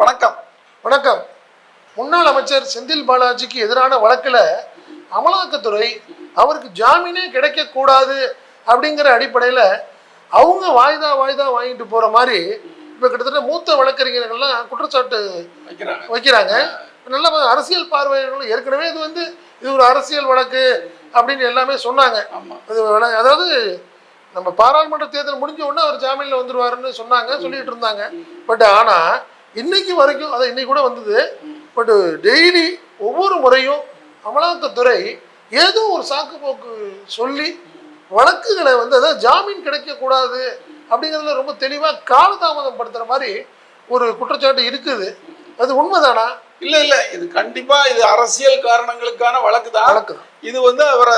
வணக்கம். வணக்கம். முன்னாள் அமைச்சர் செந்தில் பாலாஜிக்கு எதிரான வழக்கில் அமலாக்கத்துறை அவருக்கு ஜாமீனே கிடைக்கக்கூடாது அப்படிங்கிற அடிப்படையில் அவங்க வாய்தா வாய்தா வாங்கிட்டு போகிற மாதிரி இப்போ கிட்டத்தட்ட மூத்த வழக்கறிஞர்கள்லாம் குற்றச்சாட்டு வைக்கிறாங்க. வைக்கிறாங்க. நல்ல அரசியல் பார்வையாளர்கள் ஏற்கனவே இது வந்து இது ஒரு அரசியல் வழக்கு அப்படின்னு எல்லாமே சொன்னாங்க. அது அதாவது நம்ம பாராளுமன்ற தேர்தல் முடிஞ்ச உடனே அவர் ஜாமீன்ல வந்துருவாருன்னு சொன்னாங்க சொல்லிட்டு இருந்தாங்க. பட் ஆனா இன்னைக்கு வரைக்கும் அது இன்னைக்கு கூட வந்தது பட் டெய்லி ஒவ்வொரு முறையும் அமலாக்கத்துறை ஏதோ ஒரு சாக்கு போக்கு சொல்லி வழக்குகளை வந்து அதாவது ஜாமீன் கிடைக்கக்கூடாது அப்படிங்கிறதுல ரொம்ப தெளிவாக காலதாமதம் படுத்துற மாதிரி ஒரு குற்றச்சாட்டு இருக்குது. அது உண்மைதானா? இல்ல இல்ல. இது கண்டிப்பா இது அரசியல் காரணங்களுக்கான வழக்கு தான். வழக்கு. இது வந்து அவரை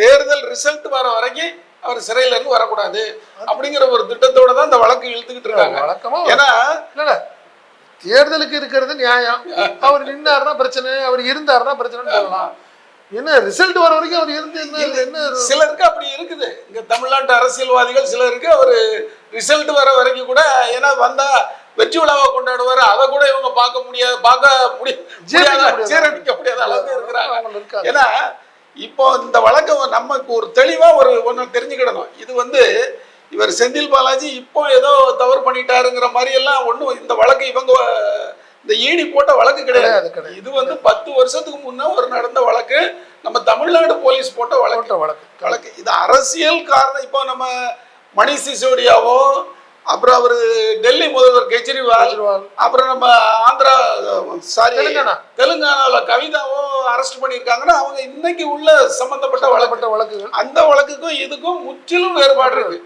தேர்தல் ரிசல்ட் வர வரைக்கும் அவர் சிறையில இருந்து வரக்கூடாது. அப்படிங்கிற ஒரு திட்டத்தோட தான் இந்த வழக்கு இழுத்துக்கிட்டு இருக்காங்க. ஏன்னா தேர்தலுக்கு இருக்கிறது நியாயம். அவர் நின்னாருன்னா பிரச்சனை அவர் இருந்தாருன்னா பிரச்சனைன்னு சொல்லலாம். என்ன ரிசல்ட் வர வரைக்கும் அவர் இருந்து என்ன சிலருக்கு அப்படி இருக்குது. இங்க தமிழ்நாட்டு அரசியல்வாதிகள் சிலருக்கு அவர் ரிசல்ட் வர வரைக்கும் கூட ஏன்னா வந்தா வெற்றி விழாவை கொண்டாடுவாரு. அதை கூட இவங்க பார்க்க முடியாது பார்க்க முடியாத-. ஜீரணிக்க முடியாத அளவுக்கு இருக்கிறாங்க. ஏன்னா இப்போ இந்த வழக்கம் நமக்கு ஒரு தெளிவா ஒரு ஒன்று தெரிஞ்சுக்கிடணும். இது வந்து இவர் செந்தில் பாலாஜி இப்போ ஏதோ தவறு பண்ணிட்டாருங்கிற மாதிரி எல்லாம் ஒன்றும் இந்த வழக்கு இவங்க இந்த ஈடி போட்ட வழக்கு கிடையாது. இது வந்து பத்து வருஷத்துக்கு முன்ன ஒரு நடந்த வழக்கு. நம்ம தமிழ்நாடு போலீஸ் போட்ட வழக்கு. வழக்கு. வழக்கு. இது அரசியல் காரணம். இப்போ நம்ம மணிஷ் சிசோடியாவோ அப்புறம் அவர் டெல்லி முதல்வர் கெஜ்ரிவால். அப்புறம் நம்ம ஆந்திரா சாரி தெலுங்கானா. தெலுங்கானாவில் கவிதாவோ அரெஸ்ட் பண்ணியிருக்காங்கன்னா அவங்க இன்னைக்கு உள்ள சம்பந்தப்பட்ட வழக்கு சம்பந்தப்பட்ட வழக்குகள் அந்த வழக்குக்கும் இதுக்கும் முற்றிலும் வேறுபாடு இருக்கு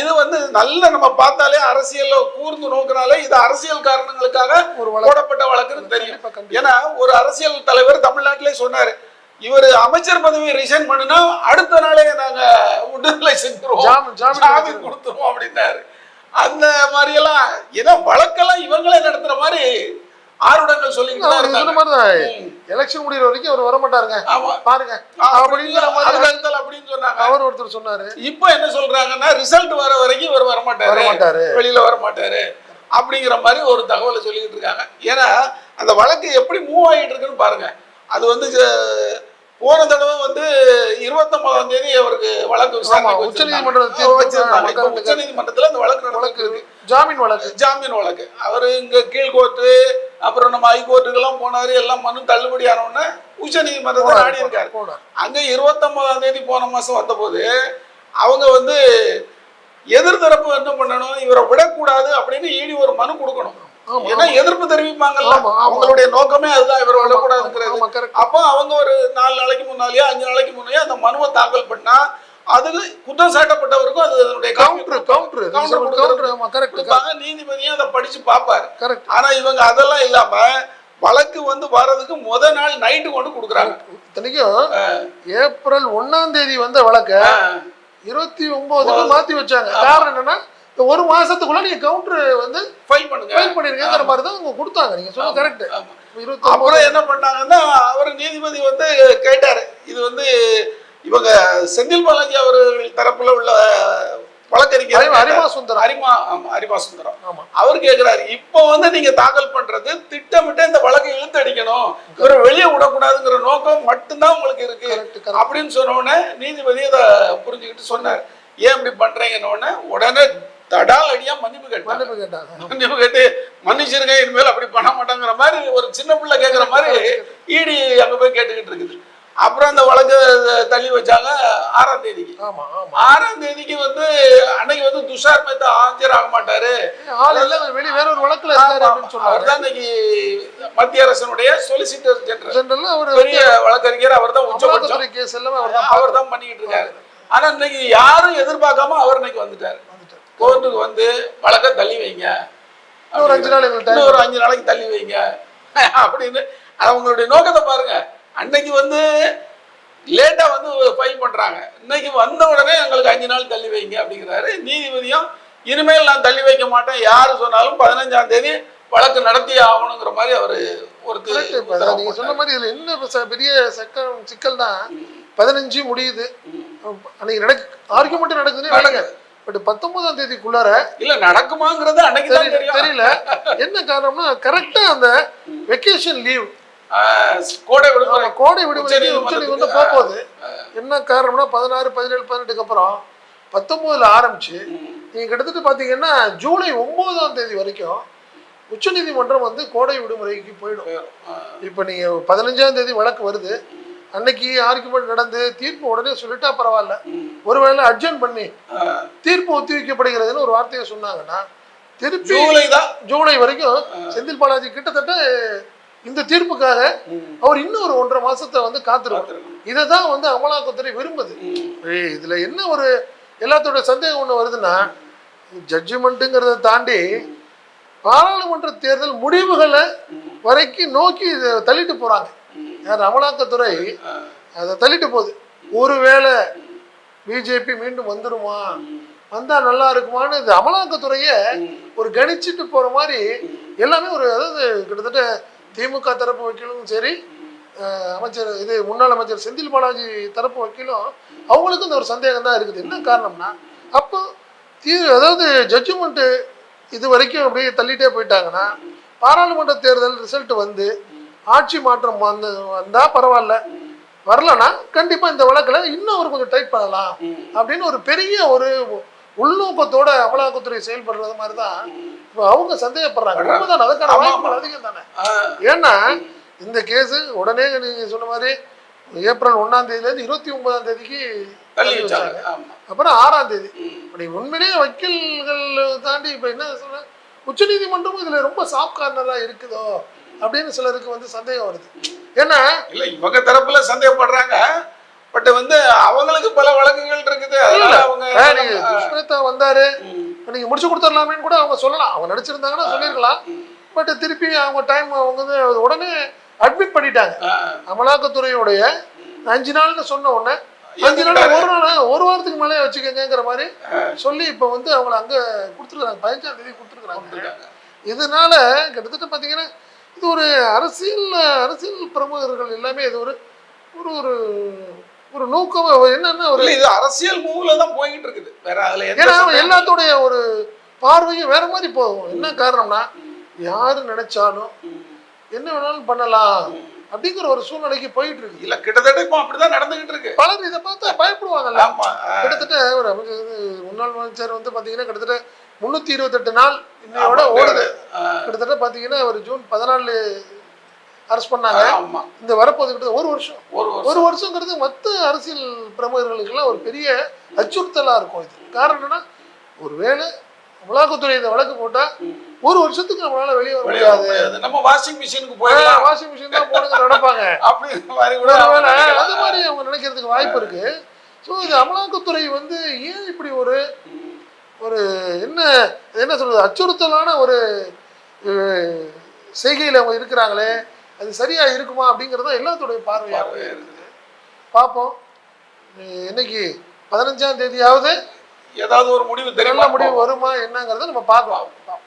இது வந்து நல்ல நம்ம பார்த்தாலே அரசியல்ல கூர்ந்து நோக்கினாலே இது அரசியல் காரணங்களுக்காக ஒரு போடப்பட்ட வழக்குன்னு தெரியும். ஏன்னா ஒரு அரசியல் தலைவர் தமிழ்நாட்டிலே சொன்னாரு இவர் அமைச்சர் பதவி ரிசைன் பண்ணுனா அடுத்த நாளே நாங்க விடுதலை செஞ்சிருவோம் ஜாமீன். கொடுத்துருவோம் அப்படின்னாரு அந்த மாதிரியெல்லாம் ஏன்னா வழக்கெல்லாம் இவங்களே நடத்துற மாதிரி ஆருடங்கள் சொல்லிக்கிட்டு. எலெக்ஷன் முடிகிற வரைக்கும் அவர் வர மாட்டாருங்க ஆமா. பாருங்க. அப்படின்னு சொன்னாங்க. அவர் ஒருத்தர் சொன்னாரு. இப்போ என்ன சொல்றாங்கன்னா ரிசல்ட் வர வரைக்கும் இவர் வர மாட்டாரு வர மாட்டாரு. வெளியில வர மாட்டாரு அப்படிங்கிற மாதிரி ஒரு தகவலை சொல்லிக்கிட்டு இருக்காங்க. ஏன்னா அந்த வழக்கு எப்படி மூவ் ஆகிட்டு இருக்குன்னு பாருங்க. அது வந்து போன தடவை வந்து இருபத்தொன்பதாம் தேதி அவருக்கு வழக்கு விசாரணை வச்சிருந்தாங்க. இப்போ மக்களுக்கு- உச்சநீதிமன்றத்துல அந்த வழக்கு வழக்கு ஜாமீன் வழக்கு. ஜாமீன் வழக்கு. அவர் இங்க கீழ்கோர்ட்டு அப்புறம் நம்ம ஹைகோர்ட்டுக்கெல்லாம் போனாரு எல்லாம் மனு தள்ளுபடி ஆன உடனே உச்சநீதிமன்றத்தை நாடி இருக்காரு. அங்க இருபத்தொன்பதாம் தேதி போன மாசம் வந்தபோது அவங்க வந்து எதிர்த்தரப்பு என்ன பண்ணணும் இவரை விடக்கூடாது அப்படின்னு ஈடி ஒரு மனு கொடுக்கணும். ஏன்னா எதிர்ப்பு தெரிவிப்பாங்கல்ல. அவங்களுடைய நோக்கமே அதுதான் இவரை விடக்கூடாதுங்கிறது அப்போ அவங்க ஒரு நாலு நாளைக்கு முன்னாலேயோ அஞ்சு நாளைக்கு முன்னாலேயோ அந்த மனுவை தாக்கல் பண்ணா அது குற்றம் சாட்டப்பட்டவருக்கும் அது அதனுடைய கவுண்டர் கவுண்டர் கவுண்டர் ஆமா கரெக்ட் நீதிபதியும் அதை படிச்சு பார்ப்பாரு. கரெக்ட் ஆனா இவங்க அதெல்லாம் இல்லாம வழக்கு வந்து வர்றதுக்கு முத நாள் நைட்டு கொண்டு கொடுக்குறாங்க. இத்தனைக்கும் ஏப்ரல் ஒண்ணாம் தேதி வந்த வழக்க இருபத்தி ஒன்பதுக்கு மாத்தி வச்சாங்க. காரணம் என்னன்னா இந்த ஒரு மாசத்துக்குள்ள நீங்க கவுண்டர் வந்து ஃபைல் பண்ணுங்க. ஃபைல் பண்ணிருக்கேங்கிற மாதிரி தான் அவங்க கொடுத்தாங்க. நீங்க சொன்ன கரெக்ட் அப்புறம் என்ன பண்ணாங்கன்னா அவர் நீதிபதி வந்து கேட்டாரு. இது வந்து இவங்க செந்தில் பாலாஜி அவர்கள் தரப்புல உள்ள வழக்கறிஞர் அரிமா- சுந்தரம். அரிமா ஆமா அரிமா சுந்தரம். அவர் கேக்குறாரு இப்போ வந்து நீங்க தாக்கல் பண்றது திட்டமிட்டு இந்த வழக்கை இழுத்து அடிக்கணும். இவரை வெளியே விடக்கூடாதுங்கிற நோக்கம் மட்டும்தான் உங்களுக்கு இருக்கு. அப்படின்னு சொன்ன உடனே நீதிபதி அதை புரிஞ்சுக்கிட்டு சொன்னார். ஏன் இப்படி பண்றீங்கன்னு உடனே தடால் அடியா மன்னிப்பு கேட்டாங்க. மன்னிப்பு கேட்டாங்க. மன்னிப்பு கேட்டு மன்னிச்சிருங்க இனிமேல் அப்படி பண்ண மாட்டாங்கிற மாதிரி ஒரு சின்ன பிள்ளை கேட்குற மாதிரி ஈடி அங்க போய் கேட்டுக்கிட்டு இருக்குது. அப்புறம் அந்த வழக்கு தள்ளி வச்சாங்க ஆறாம் தேதிக்கு. ஆறாம் தேதிக்கு வந்து அன்னைக்கு வந்து துஷார் மேத்தா ஆஜர் ஆக மாட்டாரு. வேற ஒரு வழக்குல அவர் தான் இன்னைக்கு மத்திய அரசனுடைய சொலிசிட்டர் ஜெனரல் அவர் பெரிய வழக்கறிஞர் அவர் தான் உச்சபட்சம். அவர் தான் பண்ணிக்கிட்டு இருக்காரு. ஆனா இன்னைக்கு யாரும் எதிர்பார்க்காம அவர் இன்னைக்கு வந்துட்டாரு. கோர்ட்டுக்கு வந்து வழக்க தள்ளி வைங்க. ஒரு அஞ்சு நாள் இன்னும் ஒரு அஞ்சு நாளைக்கு தள்ளி வைங்க. அப்படின்னு அவங்களுடைய நோக்கத்தை பாருங்க. அன்னைக்கு வந்து லேட்டா வந்து ஃபைல் பண்றாங்க. இன்னைக்கு வந்த உடனே எங்களுக்கு அஞ்சு நாள் தள்ளி வைங்க அப்படிங்கிறாரு. நீதிபதியும் இனிமேல் நான் தள்ளி வைக்க மாட்டேன். யாரு சொன்னாலும் பதினஞ்சாம் தேதி வழக்கு நடத்தி ஆகணுங்கிற மாதிரி அவரு ஒரு நீங்க சொன்ன. மாதிரி இதுல என்ன பெரிய சக்கம் சிக்கல் தான் பதினஞ்சு முடியுது. அன்னைக்கு நடக்கு ஆர்குமெண்ட் நடக்குதுன்னு வைங்க. பட் பத்தொன்பதாம் தேதிக்குள்ளார இல்ல நடக்குமாங்கிறது அன்னைக்கு தெரியல என்ன காரணம்னா கரெக்டா அந்த வெக்கேஷன் லீவ் கோடை விடுமுறை. கோடை விடுமுறை போக போகுது என்ன காரணம்னா பதினாறு பதினேழு பதினெட்டுக்கு அப்புறம் பத்தொன்பதுல ஆரம்பிச்சு நீங்க கிட்டத்தட்ட பாத்தீங்கன்னா ஜூலை ஒன்பதாம் தேதி வரைக்கும் உச்சநீதிமன்றம் வந்து கோடை விடுமுறைக்கு போயிடும். இப்போ நீங்க பதினஞ்சாம் தேதி வழக்கு வருது. அன்னைக்கு ஆர்குமெண்ட் நடந்து தீர்ப்பு உடனே சொல்லிட்டா பரவாயில்ல. ஒருவேளை அட்ஜன் பண்ணி. தீர்ப்பு ஒத்திவைக்கப்படுகிறதுன்னு ஒரு வார்த்தையை சொன்னாங்கன்னா திருப்பி ஜூலை தான். ஜூலை வரைக்கும் செந்தில் பாலாஜி கிட்டத்தட்ட இந்த தீர்ப்புக்காக அவர் இன்னும் ஒரு ஒன்றரை மாசத்தை வந்து காத்திருவார் இதை தான் வந்து அமலாக்கத்துறை விரும்புது. இதுல என்ன ஒரு எல்லாத்தோட சந்தேகம் ஒண்ணு வருதுன்னா ஜட்ஜ்மெண்ட்டுங்கிறத தாண்டி பாராளுமன்ற தேர்தல் முடிவுகளை வரைக்கும் நோக்கி தள்ளிட்டு போறாங்க. அமலாக்கத்துறை அதை தள்ளிட்டு போகுது. ஒருவேளை பிஜேபி மீண்டும் வந்துருமா? வந்தா நல்லா இருக்குமான்னு இது அமலாக்கத்துறையை ஒரு கணிச்சிட்டு போற மாதிரி எல்லாமே ஒரு அதாவது கிட்டத்தட்ட திமுக தரப்பு வக்கீலும் சரி அமைச்சர் இது முன்னாள் அமைச்சர் செந்தில் பாலாஜி தரப்பு வக்கீலும் அவங்களுக்கும் இந்த ஒரு சந்தேகம் தான் இருக்குது. என்ன காரணம்னா அப்போ தீ அதாவது ஜட்ஜ்மெண்ட்டு இது வரைக்கும் அப்படியே தள்ளிட்டே போயிட்டாங்கன்னா பாராளுமன்ற தேர்தல் ரிசல்ட் வந்து ஆட்சி மாற்றம் வந்து வந்தால் பரவாயில்ல. வரலன்னா கண்டிப்பாக இந்த வழக்கில் இன்னும் ஒரு கொஞ்சம் டைட் பண்ணலாம் அப்படின்னு ஒரு பெரிய ஒரு உள்நோக்கத்தோட அமலாக்கத்துறை செயல்படுறது மாதிரி தான் இப்போ அவங்க சந்தேகப்படுறாங்க. உண்மைதான் அதுக்கான வாய்ப்புகள். அதிகம் தானே? ஏன்னா இந்த கேஸ் உடனே நீங்க சொன்ன மாதிரி ஏப்ரல் ஒன்னாம் தேதியில இருந்து இருபத்தி ஒன்பதாம் தேதிக்கு தள்ளி வச்சாங்க. அப்புறம் ஆறாம் தேதி. இப்படி உண்மையிலேயே வக்கீல்கள் தாண்டி இப்ப என்ன சொல்ற? உச்சநீதிமன்றமும் இதுல ரொம்ப சாஃப்ட் கார்னரா இருக்குதோ? அப்படின்னு சிலருக்கு வந்து சந்தேகம் வருது. ஏன்னா இல்ல இவங்க தரப்புல சந்தேகப்படுறாங்க. பட் வந்து அவங்களுக்கு பல வழக்குகள் இருக்குது. அவங்க துஷ்மிதா வந்தாரு. நீங்க முடிச்சு கொடுத்துடலாமேன்னு கூட அவங்க சொல்லலாம். அவங்க நடிச்சிருந்தாங்கன்னா சொல்லியிருக்கலாம் பட் திருப்பி அவங்க டைம் அவங்க வந்து உடனே அட்மிட் பண்ணிட்டாங்க. அமலாக்கத்துறையுடைய அஞ்சு நாள்னு சொன்ன உடனே அஞ்சு நாள் ஒரு நாள் ஒரு வாரத்துக்கு மேலே வச்சுக்கோங்கிற மாதிரி சொல்லி இப்போ வந்து அவங்கள அங்கே கொடுத்துருக்காங்க பதினஞ்சாம் தேதி கொடுத்துருக்காங்க. இருக்காங்க. இதனால கிட்டத்தட்ட பார்த்தீங்கன்னா இது ஒரு அரசியல் அரசியல் பிரமுகர்கள் எல்லாமே இது ஒரு ஒரு ஒரு ஒரு நோக்கம் என்னன்னா ஒரு இது அரசியல் மூவ்ல தான் போய்கிட்டு இருக்குது வேற அதுல ஏன்னா எல்லாத்தோடைய ஒரு பார்வையும் வேற மாதிரி போகும். என்ன காரணம்னா யாரு நினைச்சாலும் என்ன வேணாலும் பண்ணலாம் அப்படிங்கிற ஒரு சூழ்நிலைக்கு போயிட்டு இருக்கு இல்ல கிட்டத்தட்ட இப்போ அப்படிதான் நடந்துகிட்டு இருக்கு பலர் இதை பார்த்தா பயப்படுவாங்கல்ல. கிட்டத்தட்ட ஒரு முன்னாள் அமைச்சர் வந்து பாத்தீங்கன்னா கிட்டத்தட்ட முன்னூத்தி இருபத்தெட்டு நாள் இன்னையோட ஓடுது. கிட்டத்தட்ட பாத்தீங்கன்னா ஒரு ஜூன் பதினாலு அரெஸ்ட் பண்ணாங்க. ஆமா. இந்த வரப்போது கிட்ட ஒரு வருஷம். ஒரு ஒரு வருஷங்கிறது மற்ற அரசியல் பிரமுகர்களுக்கெல்லாம் ஒரு பெரிய அச்சுறுத்தலா இருக்கும் இது. காரணம் என்னன்னா ஒருவேளை அமலாக்கத்துறை இந்த வழக்கு போட்டா ஒரு வருஷத்துக்கு நம்மளால வெளியே வர முடியாது. நம்ம வாஷிங் மிஷினுக்கு போயிடலாம். வாஷிங் மிஷின் தான் போடுங்க நடப்பாங்க நினைக்கலாம். அது மாதிரி அவங்க நினைக்கிறதுக்கு வாய்ப்பு இருக்கு. ஸோ இது அமலாக்கத்துறை வந்து ஏன் இப்படி ஒரு ஒரு என்ன என்ன சொல்றது அச்சுறுத்தலான ஒரு செய்கையில அவங்க இருக்கிறாங்களே அது சரியா இருக்குமா அப்படிங்கிறது தான் எல்லாத்துடைய பார்வையாக இருக்குது. பார்ப்போம். இன்னைக்கு பதினஞ்சாம் தேதியாவது ஏதாவது ஒரு முடிவு தெரியுமா? முடிவு வருமா என்னங்கிறத நம்ம பார்க்கலாம். வணக்கம்